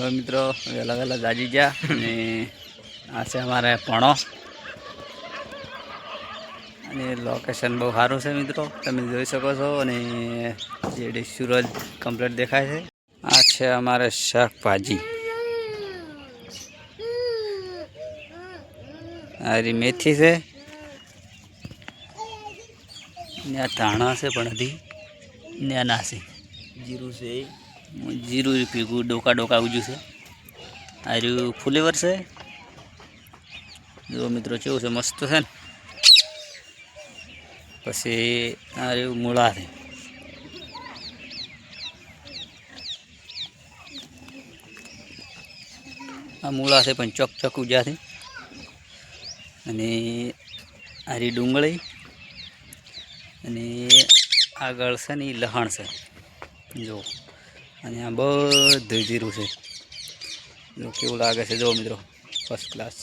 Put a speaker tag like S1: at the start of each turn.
S1: મિત્રો વહેલા વહેલા જાજી ગયા અને આ છે અમારે પણો. અને લોકેશન બહુ સારું છે મિત્રો, તમે જોઈ શકો છો અને જે સૂરજ કમ્પ્લીટ દેખાય છે. આ છે અમારે શાકભાજી. આરી મેથી છે. ને ધાણા છે પણ હજી. ને આ ના છે
S2: જીરું છે
S1: જીરું ભેગું ડોકા ડોકા ઉજ્યું છે. આ રહ્યું ફુલેવર છે. જો મિત્રો, કેવું છે, મસ્ત છે ને? પછી આ રહ્યું મૂળા છે. આ મૂળા છે પણ ચોક ચોક ઉજા છે. અને આ રહી ડુંગળી. અને આગળ છે ને એ લહણ છે. જો અને આ બધું જીરું છે. કેવું લાગે છે જો મિત્રો. First class